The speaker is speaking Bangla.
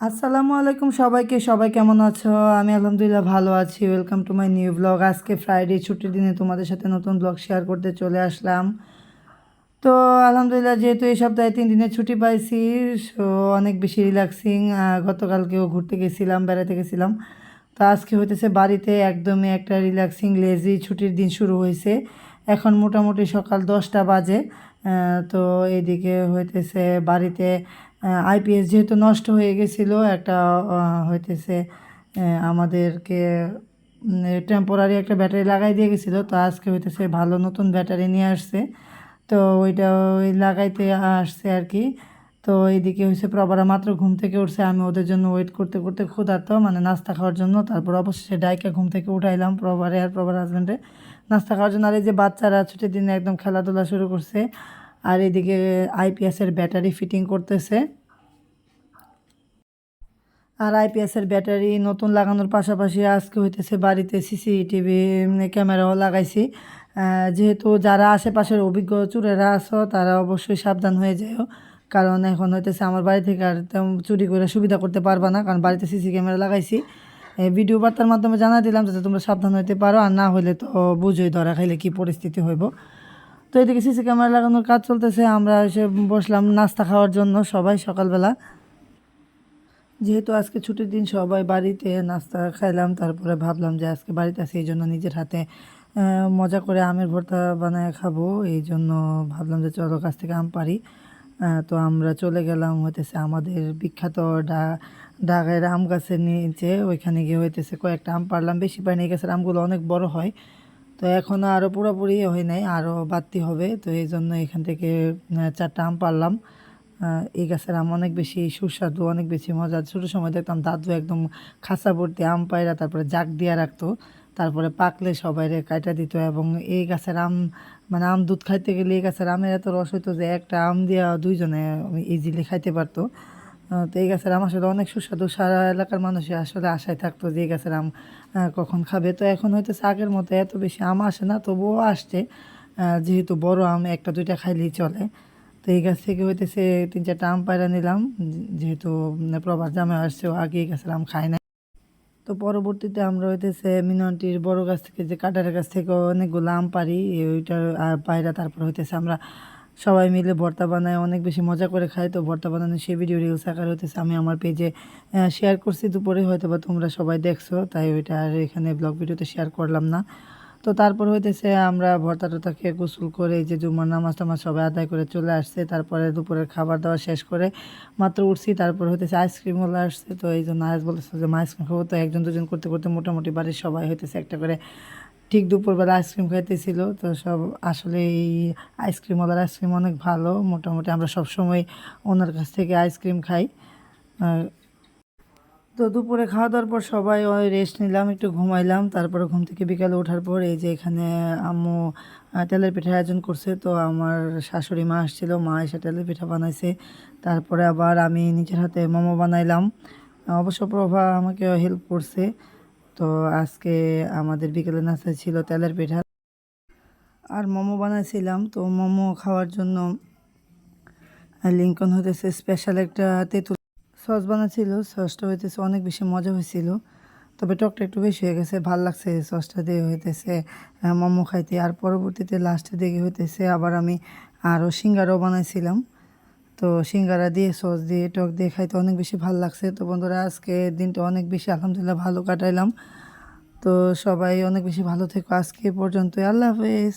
আসসালামু আলাইকুম সবাইকে, সবাই কেমন আছো? আমি আলহামদুলিল্লাহ ভালো আছি। Welcome to my new blog আজকে ফ্রাইডে ছুটির দিনে তোমাদের সাথে নতুন ব্লগ শেয়ার করতে চলে আসলাম। তো আলহামদুলিল্লাহ, যেহেতু এই সপ্তাহে তিন দিনের ছুটি পাইছি সো অনেক বেশি রিল্যাক্সিং গতকালকেও ঘুরতে গেছিলাম বেড়াতে গেছিলাম। তো আজকে হইতেছে বাড়িতে একদমই একটা রিল্যাক্সিং লেজি ছুটির দিন শুরু হয়েছে এখন মোটামুটি সকাল দশটা বাজে। তো এইদিকে হইতেছে বাড়িতে আইপিএস যেহেতু নষ্ট হয়ে গেছিল, একটা হইতেছে আমাদেরকে টেম্পোরারি একটা ব্যাটারি লাগাই দিয়ে গেছিল, তো আজকে হইতেছে ভালো নতুন ব্যাটারি নিয়ে আসছে। তো ওইটা ওই লাগাইতে আসছে আর কি। তো এইদিকে হয়েছে প্রবারা মাত্র ঘুম থেকে উঠছে, আমি ওদের জন্য ওয়েট করতে করতে ক্ষুধার্ত মানে নাস্তা খাওয়ার জন্য, তারপর অবশেষে ডাইকা ঘুম থেকে উঠাইলাম প্রবারে আর প্রবার হাজব্যান্ডে নাস্তা খাওয়ার জন্য আর এই যে বাচ্চারা ছুটির দিনে একদম খেলাধুলা শুরু করছে আর এদিকে আইপিএসের ব্যাটারি ফিটিং করতেছে। আর আইপিএসের ব্যাটারি নতুন লাগানোর পাশাপাশি আজকে হইতেছে বাড়িতে সিসিটিভি ক্যামেরাও লাগাইছি। যেহেতু যারা আশেপাশের অভিজ্ঞ চুরেরা আছো, তারা অবশ্যই সাবধান হয়ে যাও কারণ এখন হইতেছে আমার বাড়ি থেকে আর চুরি করে সুবিধা করতে পারবা না, কারণ বাড়িতে সিসি ক্যামেরা লাগাইছি। ভিডিও বার্তার মাধ্যমে জানাই দিলাম যাতে তোমরা সাবধান হইতে পারো, আর না হলে তো বুঝোই ধরা খাইলে কী পরিস্থিতি হইব। তো এদিকে সিসি ক্যামেরা লাগানোর কাজ চলতেছে, আমরা এসে বসলাম নাস্তা খাওয়ার জন্য সবাই সকালবেলা। যেহেতু আজকে ছুটির দিন, সবাই বাড়িতে নাস্তা খাইলাম, তারপরে ভাবলাম যে আজকে বাড়িতে আছি এই জন্য নিজের হাতে মজা করে আমের ভর্তা বানায় খাব এই জন্য ভাবলাম যে চলো কাছ থেকে আম পারি। তো আমরা চলে গেলাম, হইতেছে আমাদের বিখ্যাত ডা ডাগায়ের আম গাছের নিচে, ওইখানে গিয়ে হইতেছে কয়েকটা আম পারলাম। বেশি পাইনি এই গাছের আমগুলো অনেক বড় হয়। তো এখনও আরও পুরোপুরি হয় নাই আরও বাড়তি হবে। তো এই জন্য এখান থেকে চারটা আম পারলাম। এই গাছের আম অনেক বেশি সুস্বাদু, অনেক বেশি মজা ছোটো সময় দেখতাম দাদু একদম খাঁচা ভর্তি আম পায়রা তারপরে জাগ দিয়া রাখতো। তারপরে পাকলে সবাই কাইটা দিত এবং এই গাছের আম মানে আম দুধ খাইতে গেলে এই গাছের আমের এত রস হইতো যে একটা আম দিয়া দুইজনে ইজিলি খাইতে পারতো। তো এই গাছের আম আসলে অনেক সুস্বাদু। সারা এলাকার মানুষই আসলে আশায় থাকতো যে এই গাছের আম কখন খাবে। তো এখন হয়তো আগের মতো এত বেশি আম আসে না, তবুও আসছে। যেহেতু বড় আম, একটা দুইটা খাইলেই চলে। তো এই গাছ থেকে হইতেছে তিন চারটা আম পায়রা নিলাম। যেহেতু প্রবাস জামে আসছে আগে এই গাছের আম খায় না তো পরবর্তীতে আমরা হইতেছে মিনন্টির বড় গাছ থেকে, যে কাটারের গাছ থেকে অনেকগুলো আম পারি, ওইটার পায়রা তারপর হইতেছে আমরা সবাই মিলে ভর্তা বানায়, অনেক বেশি মজা করে খাই তো ভর্তা বানানো সেই ভিডিও রিলস আকার হতেছে, আমি আমার পেজে শেয়ার করছি দুপুরে হয়তো বা তোমরা সবাই দেখছ, তাই ওইটা আর এখানে ব্লগ ভিডিওতে শেয়ার করলাম না। তো তারপর হইতেছে আমরা ভর্তা টর্তা খেয়ে গোসল করে এই যে জুমার নামাজ টামাজ সবাই আদায় করে চলে আসছে, তারপরে দুপুরের খাবার দাবার শেষ করে মাত্র উঠছি, তারপর হইতেছে আইসক্রিমওয়ালা আসছে। তো এই জন্য আয়াস বলতেছে যে আইসক্রিম খাব। তো একজন দুজন করতে করতে মোটামুটি বাড়ির সবাই হইতেছে একটা করে ঠিক দুপুরবেলা আইসক্রিম খাইতেছিল, তো সব আসলে এই আইসক্রিমওয়ালার আইসক্রিম অনেক ভালো, মোটামুটি আমরা সব সময় ওনার কাছ থেকে আইসক্রিম খাই। তো দুপুরে খাওয়া দাওয়ার পর সবাই ওই রেস্ট নিলাম, একটু ঘুমাইলাম, তারপরে ঘুম থেকে বিকালে ওঠার পর এই যে এখানে আম্মু তেলের পিঠার আয়োজন করছে, তো আমার শাশুড়ি মা আসছিল, মা এসে তেলের পিঠা বানাইছে, তারপরে আবার আমি নিজের হাতে মোমো বানাইলাম। অবশ্য প্রভা আমাকে হেল্প করছে তো আজকে আমাদের বিকেলে নাস্তা ছিল তেলের পিঠা আর মোমো বানাইছিলাম। তো মোমো খাওয়ার জন্য লিঙ্কন হতেছে স্পেশাল একটা তেঁতুল সস বানাচ্ছিল সসটা হইতেছে অনেক বেশি মজা হয়েছিল তবে টকটা একটু বেশি হয়ে গেছে, ভালো লাগছে সসটা দিয়ে হইতেছে মোমো খাইতে। আর পরবর্তীতে লাস্টের দিকে হইতেছে আবার আমি আরও সিঙ্গারাও বানাইছিলাম। তো সিঙ্গারা দিয়ে, সস দিয়ে, টক দিয়ে খাইতে অনেক বেশি ভালো লাগছে। তো বন্ধুরা, আজকে দিনটা অনেক বেশি আলহামদুলিল্লাহ ভালো কাটাইলাম। তো সবাই অনেক বেশি ভালো থেকো আজকে পর্যন্ত আল্লাহ হাফেজ।